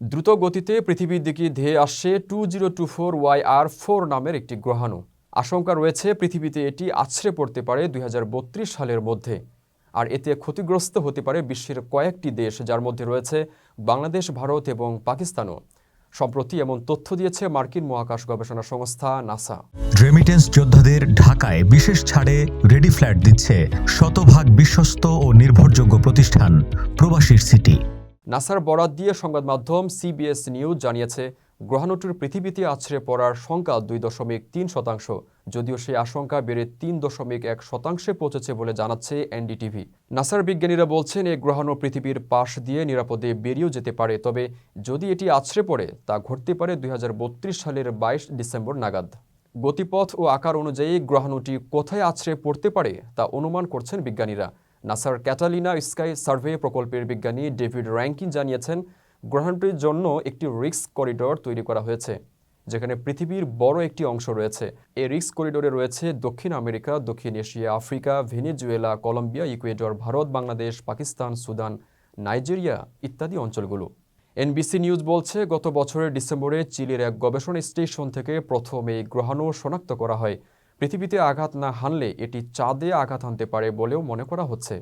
দ্রুত গতিতে পৃথিবীর দিকে ধেয়ে আসছে two zero two four Y R four নামের একটি গ্রহাণু। আশঙ্কা রয়েছে পৃথিবীতে এটি আছড়ে পড়তে পারে দুই হাজার বত্রিশ সালের মধ্যে। আর এতে ক্ষতিগ্রস্ত হতে পারে বিশ্বের কয়েকটি দেশ, যার মধ্যে রয়েছে বাংলাদেশ, ভারত এবং পাকিস্তানও। সম্প্রতি এমন তথ্য দিয়েছে মার্কিন মহাকাশ গবেষণা সংস্থা নাসা। রেমিটেন্স যোদ্ধাদের ঢাকায় বিশেষ ছাড়ে রেডি ফ্ল্যাট দিচ্ছে শতভাগ বিশ্বস্ত ও নির্ভরযোগ্য প্রতিষ্ঠান প্রবাসীর সিটি। নাসার বরাত দিয়ে সংবাদ মাধ্যম সিবিএস নিউজ জানিয়েছে, গ্রহাণুটির পৃথিবীতে আছড়ে পড়ার সংখ্যা দুই দশমিক তিন শতাংশ, যদিও সেই আশঙ্কা বেড়ে তিন দশমিক এক শতাংশে পৌঁছেছে বলে জানাচ্ছে এনডিটিভি। নাসার বিজ্ঞানীরা বলছেন, এই গ্রহাণু পৃথিবীর পাশ দিয়ে নিরাপদে বেরিয়েও যেতে পারে, তবে যদি এটি আছড়ে পড়ে, তা ঘটতে পারে দুই হাজার বত্রিশ সালের বাইশ ডিসেম্বর নাগাদ। গতিপথ ও আকার অনুযায়ী গ্রহাণুটি কোথায় আছড়ে পড়তে পারে, তা অনুমান করছেন বিজ্ঞানীরা। নাসার ক্যাটালিনা স্কাই সার্ভে প্রকল্পের বিজ্ঞানী ডেভিড র্যাঙ্কিন জানিয়েছেন, গ্রহাণুটির জন্য একটি রিস্ক করিডোর তৈরি করা হয়েছে, যেখানে পৃথিবীর বড় একটি অংশ রয়েছে। এই রিস্ক করিডোরে রয়েছে দক্ষিণ আমেরিকা, দক্ষিণ Asia, Africa, Venezuela, Colombia, Ecuador, Bharat, Bangladesh, Pakistan, Sudan, Nigeria ইত্যাদি অঞ্চলগুলো। এনবিসি নিউজ বলছে, গত বছরের ডিসেম্বরে চিলির এক গবেষণা স্টেশন থেকে প্রথম এই গ্রহাণু শনাক্ত করা হয়। পৃথিবীতে আঘাত না হানলে এটি চাঁদে আঘাত হানতে পারে বলেও মনে করা হচ্ছে।